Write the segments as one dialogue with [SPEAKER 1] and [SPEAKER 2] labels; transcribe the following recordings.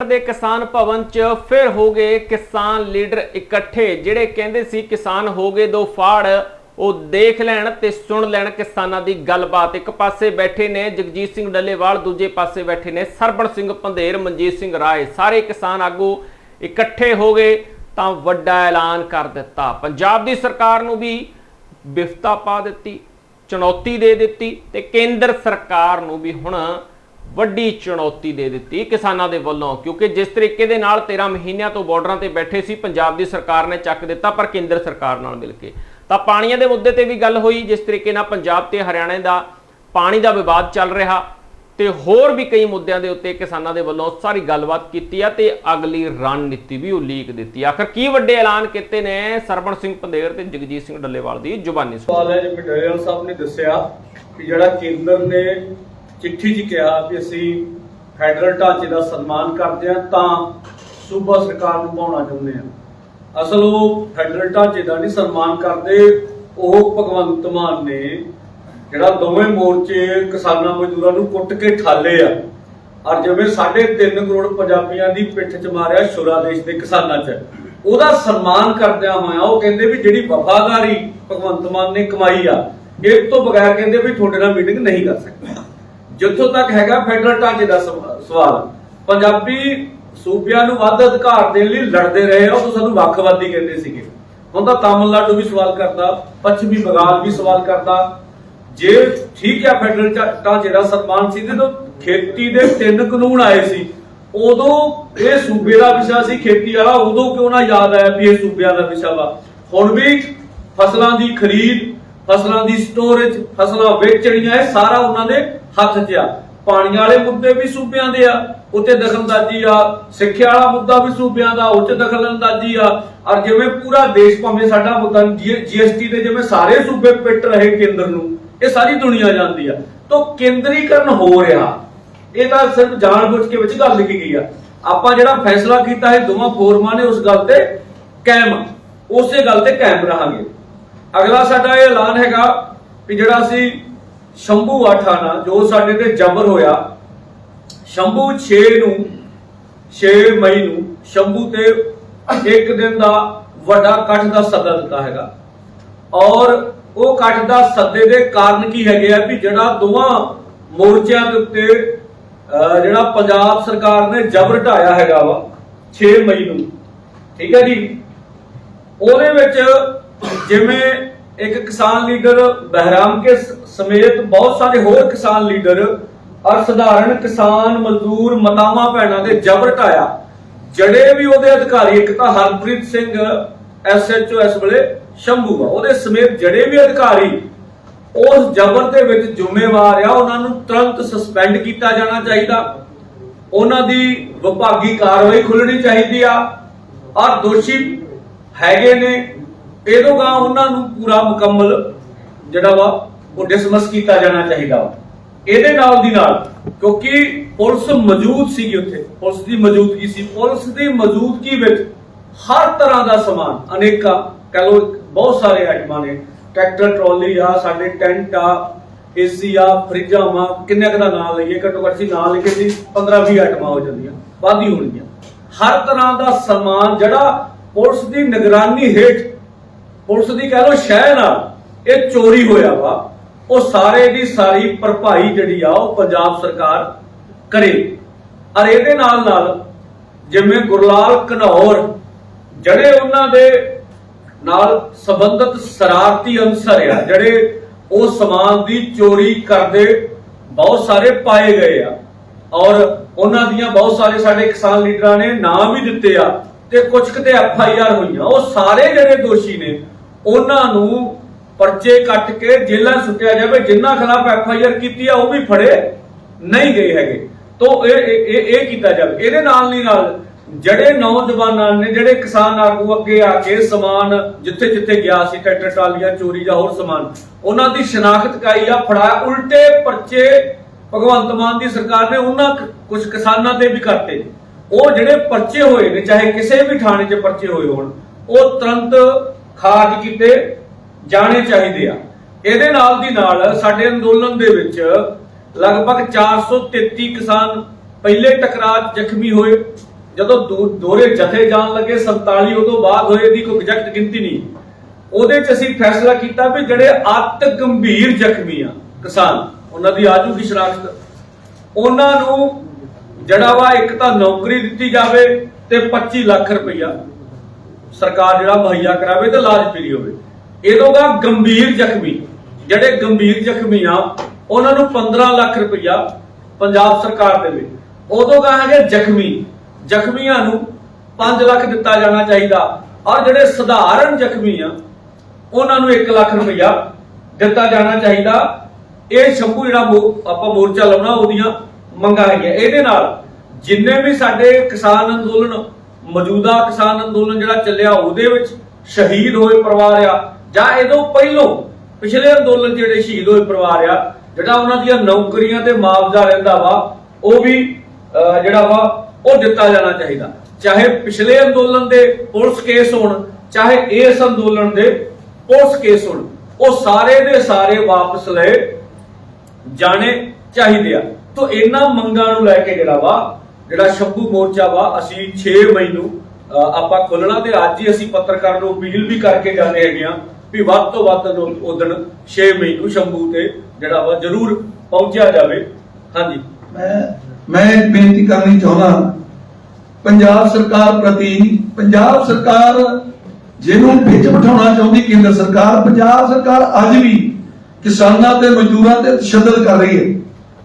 [SPEAKER 1] ਦੇ ਕਿਸਾਨ ਭਵਨ 'ਚ ਫਿਰ ਹੋ ਗਏ ਕਿਸਾਨ ਲੀਡਰ ਇਕੱਠੇ, ਜਿਹੜੇ ਕਹਿੰਦੇ ਸੀ ਕਿਸਾਨ ਹੋ ਗਏ ਦੋ ਫਾੜ, ਉਹ ਦੇਖ ਲੈਣ ਤੇ ਸੁਣ ਲੈਣ ਕਿਸਾਨਾਂ ਦੀ ਗੱਲਬਾਤ। ਇੱਕ ਪਾਸੇ ਬੈਠੇ ਨੇ ਜਗਜੀਤ ਸਿੰਘ ਡੱਲੇਵਾਲ, ਦੂਜੇ ਪਾਸੇ ਬੈਠੇ ਨੇ ਸਰਬਣ ਸਿੰਘ ਪੰਧੇਰ ਮਨਜੀਤ ਸਿੰਘ ਰਾਏ। ਸਾਰੇ ਕਿਸਾਨ ਆਗੂ ਇਕੱਠੇ ਹੋ ਗਏ, ਤਾਂ ਵੱਡਾ ਐਲਾਨ ਕਰ ਦਿੱਤਾ। ਪੰਜਾਬ ਦੀ ਸਰਕਾਰ ਨੂੰ ਵੀ ਬਿਫਤਾ ਪਾ ਦਿੱਤੀ, ਚੁਣੌਤੀ ਦੇ ਦਿੱਤੀ ਤੇ ਕੇਂਦਰ ਸਰਕਾਰ ਨੂੰ ਵੀ ਹੁਣ ਵੱਡੀ ਚੁਣੌਤੀ ਦੇ ਦਿੱਤੀ ਕਿਸਾਨਾਂ ਦੇ ਵੱਲੋਂ, ਕਿਉਂਕਿ ਜਿਸ ਤਰੀਕੇ ਦੇ ਨਾਲ 13 ਮਹੀਨਿਆਂ ਤੋਂ ਬਾਰਡਰਾਂ ਤੇ ਬੈਠੇ ਸੀ, ਪੰਜਾਬ ਦੀ ਸਰਕਾਰ ਨੇ ਚੱਕ ਦਿੱਤਾ, ਪਰ ਕੇਂਦਰ ਸਰਕਾਰ ਨਾਲ ਮਿਲ ਕੇ। ਤਾਂ ਪਾਣੀਆਂ ਦੇ ਮੁੱਦੇ ਤੇ ਵੀ ਗੱਲ ਹੋਈ, ਜਿਸ ਤਰੀਕੇ ਨਾਲ ਪੰਜਾਬ ਤੇ ਹਰਿਆਣਾ ਦਾ ਪਾਣੀ ਦਾ ਵਿਵਾਦ ਚੱਲ ਰਿਹਾ, ਤੇ ਹੋਰ ਵੀ ਕਈ ਮੁੱਦਿਆਂ ਦੇ ਉੱਤੇ ਕਿਸਾਨਾਂ ਦੇ ਵੱਲੋਂ ਸਾਰੀ ਗੱਲਬਾਤ ਕੀਤੀ ਆ, ਤੇ ਅਗਲੀ ਰਣਨੀਤੀ ਵੀ ਉਲੀਕ ਦਿੱਤੀ। ਆਖਰ ਕੀ ਵੱਡੇ ਐਲਾਨ ਕੀਤੇ ਨੇ ਸਰਬਣ ਸਿੰਘ ਪੰਦੇਰ ਤੇ ਜਗਜੀਤ ਸਿੰਘ ਡੱਲੇਵਾਲ ਦੀ, ਜ਼ੁਬਾਨੀ
[SPEAKER 2] ਸਵਾਲ ਹੈ ਜੀ ਪਟੇਲ ਸਾਹਿਬ ਨੇ ਦੱਸਿਆ ਕਿ ਜਿਹੜਾ ਕੇਂਦਰ ਨੇ ਚਿੱਠੀ 'ਚ ਕਿਹਾ ਕਿ ਅਸੀਂ ਫੈਡਰਲ ਢਾਂਚੇ ਦਾ ਸਨਮਾਨ ਕਰਦੇ ਹਾਂ, ਤਾਂ ਸੂਬਾ ਸਰਕਾਰ ਨੂੰ ਪਾਉਣਾ ਚਾਹੁੰਦੇ ਹਾਂ। ਅਸਲ ਉਹ ਫੈਡਰਲ ਢਾਂਚੇ ਦਾ ਨਹੀਂ ਸਨਮਾਨ ਕਰਦੇ, ਉਹ ਭਗਵੰਤ ਮਾਨ ਨੇ ਜਿਹੜਾ ਦੋਵੇਂ ਮੋਰਚੇ ਕਿਸਾਨਾਂ ਮਜ਼ਦੂਰਾਂ ਨੂੰ ਕੁੱਟ ਕੇ ਠਾਲੇ ਆ। ਔਰ ਜਿਵੇਂ 3.5 ਕਰੋੜ ਪੰਜਾਬੀਆਂ ਦੀ ਪਿੱਠ 'ਚ ਮਾਰਿਆ ਸ਼ੁਰਾ ਦੇਸ਼ ਦੇ ਕਿਸਾਨਾਂ 'ਚ। ਉਹਦਾ ਸਨਮਾਨ ਕਰਦਿਆਂ ਹੋਇਆ ਉਹ ਕਹਿੰਦੇ ਵੀ ਜਿਹੜੀ ਵਫਾਦਾਰੀ ਭਗਵੰਤ ਮਾਨ ਨੇ ਕਮਾਈ ਆ, ਇਹ ਤੋਂ ਬਗੈਰ ਕਹਿੰਦੇ ਵੀ ਤੁਹਾਡੇ ਨਾਲ ਮੀਟਿੰਗ ਨਹੀਂ ਕਰ ਸਕਦੇ। ਜਿੱਥੋਂ ਤੱਕ ਹੈਗਾ ਫੈਡਰਲ ਢਾਂਚੇ ਦਾ ਸਵਾਲ। ਪੰਜਾਬੀ ਸੂਬਿਆਂ ਨੂੰ ਵੱਧ ਅਧਿਕਾਰ ਦੇਣ ਲਈ ਲੜਦੇ ਰਹੇ ਉਹ ਸਾਨੂੰ ਵੱਖਵਾਦੀ ਕਹਿੰਦੇ ਸੀਗੇ। ਹੁਣ ਤਾਂ ਤਾਮਿਲਨਾਡੂ ਵੀ ਸਵਾਲ ਕਰਦਾ, ਪੱਛਮੀ ਬੰਗਾਲ ਵੀ ਸਵਾਲ ਕਰਦਾ। ਜੇ ਠੀਕ ਹੈ ਫੈਡਰਲ ਢਾਂਚੇ ਦਾ ਸਨਮਾਨ ਸੀ ਤੇ ਖੇਤੀ ਦੇ ਤਿੰਨ ਕਾਨੂੰਨ ਆਏ ਸੀ, ਉਦੋਂ ਇਹ ਸੂਬੇ ਦਾ ਵਿਸ਼ਾ ਸੀ ਖੇਤੀ ਵਾਲਾ, ਉਦੋਂ ਕਿਉਂ ਨਾ ਯਾਦ ਆਇਆ ਵੀ ਇਹ ਸੂਬਿਆਂ ਦਾ ਵਿਸ਼ਾ ਵਾ? ਹੁਣ ਵੀ ਫਸਲਾਂ ਦੀ ਖਰੀਦ ਫਸਲਾਂ ਦੀ ਸਟੋਰੇਜ ਫਸਲਾਂ ਵੇਚਣੀਆਂ, ਇਹ ਸਾਰਾ ਉਹਨਾਂ ਦੇ ਹੱਥ 'ਚ ਆ। ਪਾਣੀਆਂ ਵਾਲੇ ਮੁੱਦੇ ਵੀ ਸੂਬਿਆਂ ਦੇ ਆ ਉੱਤੇ ਦਖਲਅੰਦਾਜ਼ੀ ਆ। ਸਿੱਖਿਆ ਵਾਲਾ ਮੁੱਦਾ ਵੀ ਸੂਬਿਆਂ ਦਾ, ਉੱਚ ਦਖਲਅੰਦਾਜ਼ੀ ਆ। ਔਰ ਜਿਵੇਂ ਪੂਰਾ ਦੇਸ਼ ਭਾਵੇਂ ਸਾਡਾ ਮੁੱਦਾ ਜੀਐਸਟੀ ਦੇ ਜਿਵੇਂ ਸਾਰੇ ਸੂਬੇ ਪਿੱਟ ਰਹੇ ਕੇਂਦਰ ਨੂੰ, ਇਹ ਸਾਰੀ ਦੁਨੀਆ ਜਾਣਦੀ ਆ। ਤੋਂ ਕੇਂਦਰੀਕਰਨ ਹੋ ਰਿਹਾ। ਇਹ ਤਾਂ ਸਿਰਫ ਜਾਣਬੁੱਝ ਕੇ ਵਿੱਚ ਗੱਲ ਲਿਖੀ ਗਈ ਆ। ਆਪਾਂ ਜਿਹੜਾ ਫੈਸਲਾ ਕੀਤਾ ਹੈ, ਦੋਵਾਂ ਫੋਰਮਾਂ ਨੇ ਉਸ ਗੱਲ ਤੇ ਕਾਇਮ ਉਸੇ ਗੱਲ ਤੇ ਕਾਇਮ ਰਹਾਂਗੇ। ਅਗਲਾ ਸਾਡਾ ਇਹ ਐਲਾਨ ਹੈਗਾ ਕਿ ਜਿਹੜਾ ਅਸੀਂ ਸ਼ੰਭੂ ਆਠਾਣਾ ਜੋ ਸਾਡੇ ਤੇ ਜਬਰ ਹੋਇਆ, ਸ਼ੰਭੂ 6 ਨੂੰ 6 ਮਈ ਨੂੰ, ਸ਼ੰਭੂ ਤੇ ਇੱਕ ਦਿਨ ਦਾ ਵੱਡਾ ਇਕੱਠ ਦਾ ਸੱਦਾ ਦਿੱਤਾ ਹੈਗਾ। ਔਰ ਉਹ ਇਕੱਠ ਦਾ ਸੱਦੇ ਦੇ ਕਾਰਨ ਕੀ ਹੈਗੇ ਆ ਵੀ ਜਿਹੜਾ ਦੋਵਾਂ ਮੋਰਚਿਆਂ ਦੇ ਉੱਤੇ ਜਿਹੜਾ ਪੰਜਾਬ ਸਰਕਾਰ ਨੇ ਜਬਰ ਢਾਇਆ ਹੈਗਾ ਵਾ 6 ਮਈ ਨੂੰ। ਠੀਕ ਹੈ ਜੀ? ਉਹਦੇ ਵਿੱਚ ਜਿਵੇਂ ਇੱਕ ਕਿਸਾਨ ਲੀਡਰ ਬਹਿਰਾਮ ਕੇ ਸਮੇਤ ਬਹੁਤ ਸਾਰੇ ਹੋਰ ਕਿਸਾਨ ਲੀਡਰ ਔਰ ਸਧਾਰਨ ਕਿਸਾਨ ਮਜ਼ਦੂਰ ਮਤਾਵਾਂ ਭੈਣਾਂ ਦੇ ਜਬਰ ਢਾਇਆ ਜੜੇ ਵੀ ਉਹਦੇ ਅਧਿਕਾਰੀ, ਇੱਕ ਤਾਂ ਹਰਪ੍ਰੀਤ ਸਿੰਘ ਐਸਐਚਓ ਇਸ ਵੇਲੇ ਸ਼ੰਭੂ ਆ। ਉਹਦੇ ਸਮੇਤ ਜੜੇ ਵੀ ਅਧਿਕਾਰੀ, ਉਸ ਜਬਰ ਦੇ ਵਿੱਚ ਜ਼ਿੰਮੇਵਾਰ ਆ, ਉਹਨਾਂ ਨੂੰ ਤੁਰੰਤ ਸਸਪੈਂਡ ਕੀਤਾ ਜਾਣਾ ਚਾਹੀਦਾ। ਉਹਨਾਂ ਦੀ ਵਿਭਾਗੀ ਕਾਰਵਾਈ ਖੁੱਲਣੀ ਚਾਹੀਦੀ ਆ। ਔਰ ਦੋਸ਼ੀ ਹੈਗੇ ਨੇ। ਇਹਦੋਂ ਗਾ ਉਹਨਾਂ ਨੂੰ ਪੂਰਾ ਮੁਕੰਮਲ ਜਿਹੜਾ ਵਾ, ਉਹ ਡਿਸਮਿਸ ਕੀਤਾ ਜਾਣਾ ਚਾਹੀਦਾ ਵਾ। ਇਹਦੇ ਨਾਲ ਦੀ ਨਾਲ, ਕਿਉਂਕਿ ਪੁਲਿਸ ਮੌਜੂਦ ਸੀਗੀ ਉੱਥੇ, ਪੁਲਿਸ ਦੀ ਮੌਜੂਦਗੀ ਸੀ। ਪੁਲਿਸ ਦੀ ਮੌਜੂਦਗੀ ਵਿੱਚ ਹਰ ਤਰ੍ਹਾਂ ਦਾ ਸਮਾਨ, ਅਨੇਕਾਂ, ਕਹ ਲੋ ਬਹੁਤ ਸਾਰੇ ਆਈਟਮਾਂ ਨੇ। ਟਰੈਕਟਰ, ਟਰਾਲੀ ਆ, ਸਾਡੇ ਟੈਂਟ ਆ, ਏਸੀ ਆ, ਫਰਿੱਜਾਂ ਵਾ ਕਿੰਨੇ ਕੁ ਦਾ ਨਾਂ ਲਈਏ, ਘੱਟੋ ਘੱਟ ਸੀ ਨਾਂ ਲਿਖੇ ਸੀ 15 20 ਆਈਟਮਾਂ ਹੋ ਜਾਂਦੀਆਂ, ਵਾਧੀ ਹੋਣਗੀਆਂ। ਹਰ ਤਰ੍ਹਾਂ ਦਾ ਸਮਾਨ ਜਿਹੜਾ ਪੁਲਿਸ ਦੀ ਨਿਗਰਾਨੀ ਹੇਠ ਪੁਲਿਸ ਦੀ ਕਹਿ ਲੋ ਸ਼ਹਿ ਨਾਲ ਇਹ ਚੋਰੀ ਹੋਇਆ ਵਾ, ਉਹ ਸਾਰੇ ਦੀ ਸਾਰੀ ਭਰਪਾਈ ਜਿਹੜੀ ਆ ਉਹ ਪੰਜਾਬ ਸਰਕਾਰ ਕਰੇ। ਔਰ ਇਹਦੇ ਨਾਲ ਨਾਲ ਜਿਵੇਂ ਗੁਰਲਾਲ ਘਨੌਰ ਜਿਹੜੇ ਉਹਨਾਂ ਦੇ ਨਾਲ ਸੰਬੰਧਿਤ ਸ਼ਰਾਰਤੀ ਅੰਸਰ ਆ, ਜਿਹੜੇ ਉਹ ਸਮਾਨ ਦੀ ਚੋਰੀ ਕਰਦੇ ਬਹੁਤ ਸਾਰੇ ਪਾਏ ਗਏ ਆ। ਔਰ ਉਹਨਾਂ ਦੀਆਂ ਬਹੁਤ ਸਾਰੇ ਸਾਡੇ ਕਿਸਾਨ ਲੀਡਰਾਂ ਨੇ ਨਾਮ ਵੀ ਦਿੱਤੇ ਆ ਤੇ ਕੁਝ ਕਿਤੇ ਐਫ ਆਈ ਆਰ ਹੋਈਆਂ, ਉਹ ਸਾਰੇ ਜਿਹੜੇ ਦੋਸ਼ੀ ਨੇ ਉਹਨਾਂ ਨੂੰ ਪਰਚੇ ਕੱਟ ਕੇ ਜੇਲ੍ਹਾਂ 'ਚ ਸੁੱਟਿਆ ਜਾਵੇ ਜਿਨ੍ਹਾਂ ਖਿਲਾਫ ਐਫ ਆਈ ਆਰ ਕੀਤੀ ਆ, ਉਹ ਵੀ ਫੜੇ ਨਹੀਂ ਗਏ ਹੈਗੇ। ਤੋਂ ਇਹ ਇਹ, ਇਹ- ਕੀਤਾ ਜਾਵੇ। ਇਹਦੇ ਨਾਲ ਨਹੀਂ ਨਾਲ ਜਿਹੜੇ ਨੌਜਵਾਨਾਂ ਨੇ, ਜਿਹੜੇ ਕਿਸਾਨ ਆਗੂ ਅੱਗੇ ਆ ਕੇ ਸਮਾਨ ਜਿੱਥੇ ਜਿੱਥੇ ਗਿਆ ਸੀ, ਟਰੈਕਟਰ, ਟਰਾਲੀਆਂ, ਚੋਰੀ ਜਾਂ ਹੋਰ ਸਮਾਨ, ਉਹਨਾਂ ਦੀ ਸ਼ਨਾਖਤ ਕਾਈ ਆ ਫੜਾਇਆ ਉਲਟੇ ਪਰਚੇ ਭਗਵੰਤ ਮਾਨ ਦੀ ਸਰਕਾਰ ਨੇ ਉਹਨਾਂ ਕੁਝ ਕਿਸਾਨਾਂ ਤੇ ਵੀ ਕਰਤੇ। ਉਹ ਜਿਹੜੇ ਪਰਚੇ ਹੋਏ ਨੇ, ਚਾਹੇ ਕਿਸੇ ਵੀ ਥਾਣੇ 'ਚ ਪਰਚੇ ਹੋਏ ਹੋਣ, ਉਹ ਤੁਰੰਤ ਖਾਰਜ ਕੀਤੇ ਜਾਣੇ ਚਾਹੀਦੇ ਆ। ਇਹਦੇ ਨਾਲ ਦੀ ਨਾਲ ਸਾਡੇ ਅੰਦੋਲਨ ਦੇ ਵਿੱਚ ਲਗਭਗ 433 ਕਿਸਾਨ ਪਹਿਲੇ ਟਕਰਾਅ ਜ਼ਖਮੀ ਹੋਏ। ਜਦੋਂ ਦੋਰੇ ਜਥੇ ਜਾਣ ਲੱਗੇ 47 ਉਦੋਂ ਬਾਅਦ ਹੋਏ ਦੀ ਕੋਈ ਐਗਜ਼ੈਕਟ ਗਿਣਤੀ ਨਹੀਂ। ਉਹਦੇ ਚ ਅਸੀਂ ਫੈਸਲਾ ਕੀਤਾ ਵੀ ਜਿਹੜੇ ਅਤ ਗੰਭੀਰ ਜ਼ਖਮੀ ਆ ਕਿਸਾਨ, ਉਹਨਾਂ ਦੀ ਆਜੂਗੀ ਸ਼ਨਾਖਤ। ਉਹਨਾਂ ਨੂੰ ਜਿਹੜਾ ਵਾ ਇੱਕ ਤਾਂ ਨੌਕਰੀ ਦਿੱਤੀ ਜਾਵੇ ਤੇ 25 ਲੱਖ ਰੁਪਈਆ ਸਰਕਾਰ ਜਿਹੜਾ ਮੁਹੱਈਆ ਕਰਾਵੇ ਤੇ ਇਲਾਜ ਫ੍ਰੀ ਹੋਵੇ। ਇਹਦੋਂ ਗਾ ਗੰਭੀਰ ਜ਼ਖਮੀ। ਜਿਹੜੇ ਗੰਭੀਰ ਜ਼ਖਮੀ ਆ, ਉਹਨਾਂ ਨੂੰ 15 ਲੱਖ ਰੁਪਈਆ ਪੰਜਾਬ ਸਰਕਾਰ ਦੇਵੇ। ਉਦੋਂ ਗਾ ਜ਼ਖਮੀ। ਜ਼ਖਮੀਆਂ ਨੂੰ 5 ਲੱਖ ਦਿੱਤਾ ਜਾਣਾ ਚਾਹੀਦਾ। ਔਰ ਜਿਹੜੇ ਸਧਾਰਨ ਜ਼ਖਮੀ ਆ, ਉਹਨਾਂ ਨੂੰ 1 ਲੱਖ ਰੁਪਇਆ ਦਿੱਤਾ ਜਾਣਾ ਚਾਹੀਦਾ। ਇਹ ਸ਼ੰਭੂ ਜਿਹੜਾ ਆਪਾਂ ਮੋਰਚਾ ਲਾਉਣਾ, ਉਹਦੀਆਂ ਮੰਗਾਂ ਹੈਗੀਆਂ। ਇਹਦੇ ਨਾਲ ਜਿੰਨੇ ਵੀ ਸਾਡੇ ਕਿਸਾਨ ਅੰਦੋਲਨ ਮੌਜੂਦਾ ਕਿਸਾਨ ਅੰਦੋਲਨ ਜਿਹੜਾ ਚੱਲਿਆ ਉਹਦੇ ਵਿੱਚ ਸ਼ਹੀਦ ਹੋਏ ਪਰਿਵਾਰ ਆ। ਜਾਂ ਇਹਦੋਂ ਪਹਿਲੋਂ ਪਿਛਲੇ ਅੰਦੋਲਨ ਜਿਹੜੇ ਸ਼ਹੀਦ ਹੋਏ ਪਰਿਵਾਰ ਆ, ਜਿਹੜਾ ਉਹਨਾਂ ਦੀਆਂ ਨੌਕਰੀਆਂ ਤੇ ਮੁਆਵਜ਼ਾ ਰਹਿੰਦਾ ਵਾ, ਉਹ ਵੀ ਜਿਹੜਾ ਵਾ, ਉਹ ਦਿੱਤਾ ਜਾਣਾ ਚਾਹੀਦਾ। ਚਾਹੇ ਪਿਛਲੇ ਅੰਦੋਲਨ ਦੇ ਪੁਲਿਸ ਕੇਸ ਹੋਣ, ਚਾਹੇ ਇਸ ਅੰਦੋਲਨ ਦੇ ਪੁਲਿਸ ਕੇਸ ਹੋਣ, ਉਹ ਸਾਰੇ ਦੇ ਸਾਰੇ ਵਾਪਸ ਲਏ, ਜਾਣੇ ਚਾਹੀਦੇ ਆ। ਤੋਂ ਇਹਨਾਂ ਮੰਗਾਂ ਨੂੰ ਲੈ ਕੇ ਜਿਹੜਾ ਵਾ ਜਿਹੜਾ ਸ਼ੰਭੂ ਮੋਰਚਾ ਵਾ, ਅਸੀਂ 6 ਮਈ ਨੂੰ ਆਪਾਂ ਖੋਲਣਾ ਤੇ ਅੱਜ ਹੀ ਅਸੀਂ ਪੱਤਰਕਾਰ ਨੂੰ ਅਪੀਲ ਵੀ ਕਰਕੇ ਜਾਂਦੇ ਹੈਗੇ ਆ ਵੀ ਵੱਧ ਤੋਂ ਵੱਧ ਉਦਣ 6 ਮਈ ਨੂੰ ਸ਼ੰਭੂ ਤੇ ਜਿਹੜਾ ਵਾ ਜ਼ਰੂਰ ਪਹੁੰਚਿਆ ਜਾਵੇ। ਹਾਂਜੀ।
[SPEAKER 3] ਮੈਂ ਮੈਂ ਬੇਨਤੀ ਕਰਨੀ ਚਾਹੁੰਦਾ, ਪੰਜਾਬ ਸਰਕਾਰ ਪ੍ਰਤੀ, ਪੰਜਾਬ ਸਰਕਾਰ ਜਿਹਨੂੰ ਵਿੱਚ ਬਿਠਾਉਣਾ ਚਾਹੁੰਦੀ ਕੇਂਦਰ ਸਰਕਾਰ, ਪੰਜਾਬ ਸਰਕਾਰ ਅੱਜ ਵੀ ਕਿਸਾਨਾਂ ਤੇ ਮਜ਼ਦੂਰਾਂ ਤੇ ਤਸ਼ੱਦਦ ਕਰ ਰਹੀ ਹੈ।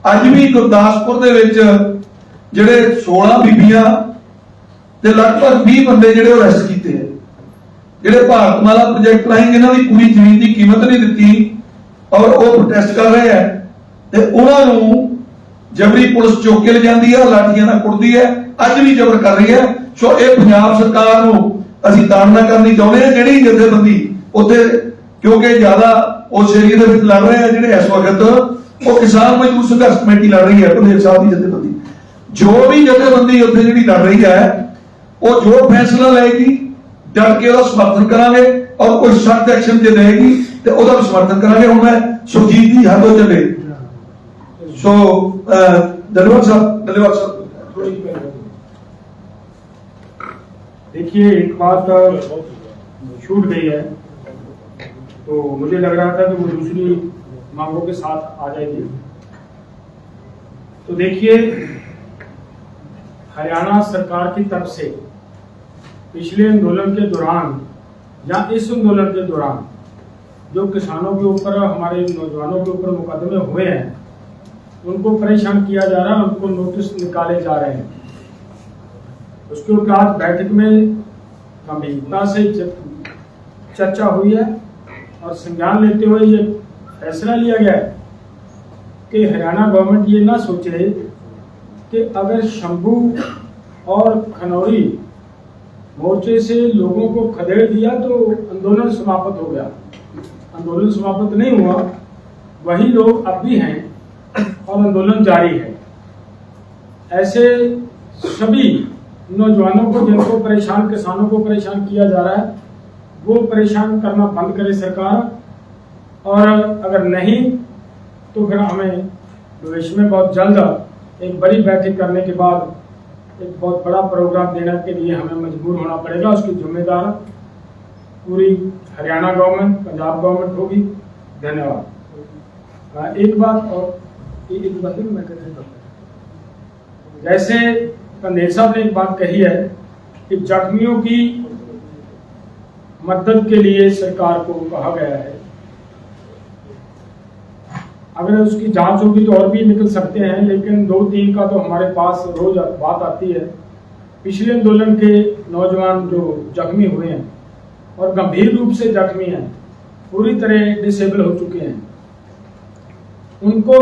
[SPEAKER 3] ਅੱਜ ਵੀ ਗੁਰਦਾਸਪੁਰ ਦੇ ਵਿੱਚ ਜਿਹੜੇ 16 ਬੀਬੀਆਂ ਤੇ ਲਗਭਗ 20 ਬੰਦੇ ਜਿਹੜੇ ਉਹ ਅਰੈਸਟ ਕੀਤੇ ਹੈ ਜਿਹੜੇ ਭਾਰਤਮਾਲਾ ਪ੍ਰੋਜੈਕਟ ਰਾਹੀਂ ਇਹਨਾਂ ਦੀ ਪੂਰੀ ਜ਼ਮੀਨ ਦੀ ਕੀਮਤ ਨਹੀਂ ਦਿੱਤੀ ਔਰ ਉਹ ਪ੍ਰੋਟੈਸਟ ਕਰ ਰਹੇ ਹੈ ਤੇ ਉਹਨਾਂ ਨੂੰ ਜਬਰੀ ਪੁਲਿਸ ਚੁੱਕ ਕੇ ਲੈ ਜਾਂਦੀ ਹੈ ਲਾਠੀਆਂ ਨਾਲ ਕੁੱਟਦੀ ਹੈ ਅੱਜ ਵੀ ਜ਼ਬਰ ਕਰ ਰਹੀ ਹੈ ਸੋ ਇਹ ਪੰਜਾਬ ਸਰਕਾਰ ਨੂੰ ਅਸੀਂ ਤਾੜਨਾ ਕਰਨੀ ਚਾਹੁੰਦੇ ਹਾਂ ਜਿਹੜੀ ਜਥੇਬੰਦੀ ਉੱਥੇ ਕਿਉਂਕਿ ਜ਼ਿਆਦਾ ਉਸ ਏਰੀਏ ਦੇ ਵਿੱਚ ਲੜ ਰਹੇ ਆ, ਜਿਹੜੇ ਇਸ ਵਕਤ ਉਹ ਕਿਸਾਨ ਮਜ਼ਦੂਰ ਸੰਘਰਸ਼ ਕਮੇਟੀ ਲੜ ਰਹੀ ਹੈ ਭਦੇਵ ਸਾਹਿਬ ਦੀ ਜਥੇਬੰਦੀ। ਜੋ ਵੀ ਜਥੇਬੰਦੀ ਉੱਥੇ ਜਿਹੜੀ ਲੜ ਰਹੀ ਹੈ ਉਹ ਜੋ ਫੈਸਲਾ ਲਏਗੀ ਡਟ ਕੇ ਉਹਦਾ ਸਮਰਥਨ ਕਰਾਂਗੇ ਔਰ ਕੋਈ ਸਖਤ ਐਕਸ਼ਨ ਜੇ ਲਏਗੀ ਤੇ ਉਹਦਾ ਵੀ ਸਮਰਥਨ ਕਰਾਂਗੇ ਹੁਣ ਮੈਂ ਸੁਰਜੀਤ ਦੀ ਹੱਦੋਂ ਚੱਲੇ ਸੋ ਅਹ, ਧੰਨਵਾਦ ਸਾਹਿਬ ਧੰਨਵਾਦ ਸਾਹਿਬ
[SPEAKER 4] देखिए एक बात छूट गई है तो मुझे लग रहा था कि वो दूसरी मांगों के साथ आ जाएगी तो देखिए हरियाणा सरकार की तरफ़ से पिछले आंदोलन के दौरान या इस आंदोलन के दौरान जो किसानों के ऊपर, हमारे नौजवानों के ऊपर मुकदमे हुए हैं, उनको परेशान किया जा रहा है, उनको नोटिस निकाले जा रहे हैं। उसके उपरांत बैठक में गंभीरता से चर्चा हुई है और संज्ञान लेते हुए ये फैसला लिया गया है कि हरियाणा गवर्नमेंट ये ना सोचे कि अगर शंभू और खनौरी मोर्चे से लोगों को खदेड़ दिया तो आंदोलन समाप्त हो गया। आंदोलन समाप्त नहीं हुआ। वही लोग अब भी हैं और आंदोलन जारी है। ऐसे सभी नौजवानों को, जिनको परेशान, किसानों को परेशान किया जा रहा है, वो परेशान करना बंद करे सरकार। और अगर नहीं तो फिर हमें भविष्य में बहुत जल्द एक बड़ी बैठक करने के बाद एक बहुत बड़ा प्रोग्राम देने के लिए हमें मजबूर होना पड़ेगा उसकी जिम्मेदार पूरी हरियाणा गवर्नमेंट पंजाब गवर्नमेंट होगी। धन्यवाद। हाँ, एक बात और एक बात मैं। जैसे कंदेर साहब ने एक बात कही है कि जख्मियों की मदद के लिए सरकार को कहा गया है। अगर उसकी जाँच होगी तो और भी निकल सकते हैं, लेकिन दो तीन का तो हमारे पास रोज बात आती है। पिछले आंदोलन के नौजवान जो जख्मी हुए हैं और गंभीर रूप से जख्मी हैं, पूरी तरह डिसेबल हो चुके हैं। उनको